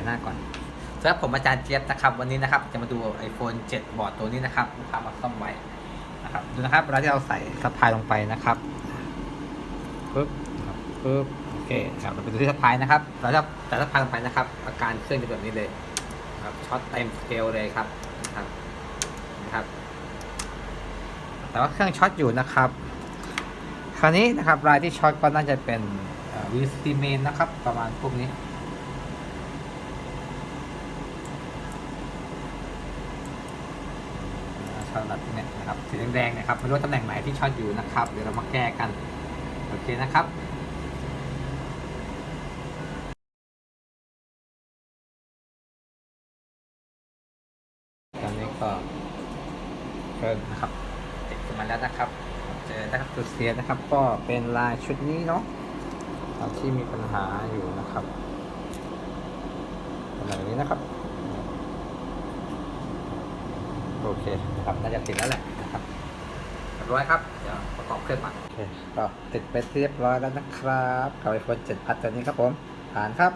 ายหน้าก่อนสำหรับผมอาจารย์เจี๊ยบนะครับวันนี้นะครับจะมาดู iPhone 7 บอร์ดตัวนี้นะครับลูกค้ามาซ่อมไว้นะครับดูนะครับเวลาที่เราใส่สะพายลงไปนะครับปึ๊บครับปึ๊บโอเคครับเราไปดูที่สะพายนะครับเราจะแต่สะพายลงไปนะครับ อาการเครื่องจะแบบนี้เลยครับช็อตเต็มสเกลเลยครับนะครับนะครับ แต่ว่าเครื่องช็อตอยู่นะครับ คราวนี้นะครับรายที่ช็อตก็น่าจะเป็นวีสติเมนนะครับ ประมาณพวกนี้ ช็อตแบบนี้นะครับสีแดงๆนะครับไม่รู้ตำแหน่งไหนที่ช็อตอยู่นะครับ เดี๋ยวเรามาแก้กัน โอเคนะครับตอนนี้ก็เชิญนะครับติดขึ้นมาแล้วนะครับ เจอนะครับจุดเสียนะครับ ก็เป็นลายชุดนี้เนาะที่มีปัญหาอยู่นะครับแบบนี้นะครับ โอเคนะครับน่าจะติดแล้วแหละนะครับเรียบร้อยครับเดี๋ยวประกอบเครื่องใหม่โอเคก็ติดไปเรียบร้อยแล้วนะครับกับไอโฟน7พัดตัวนี้ครับผมผ่านครับ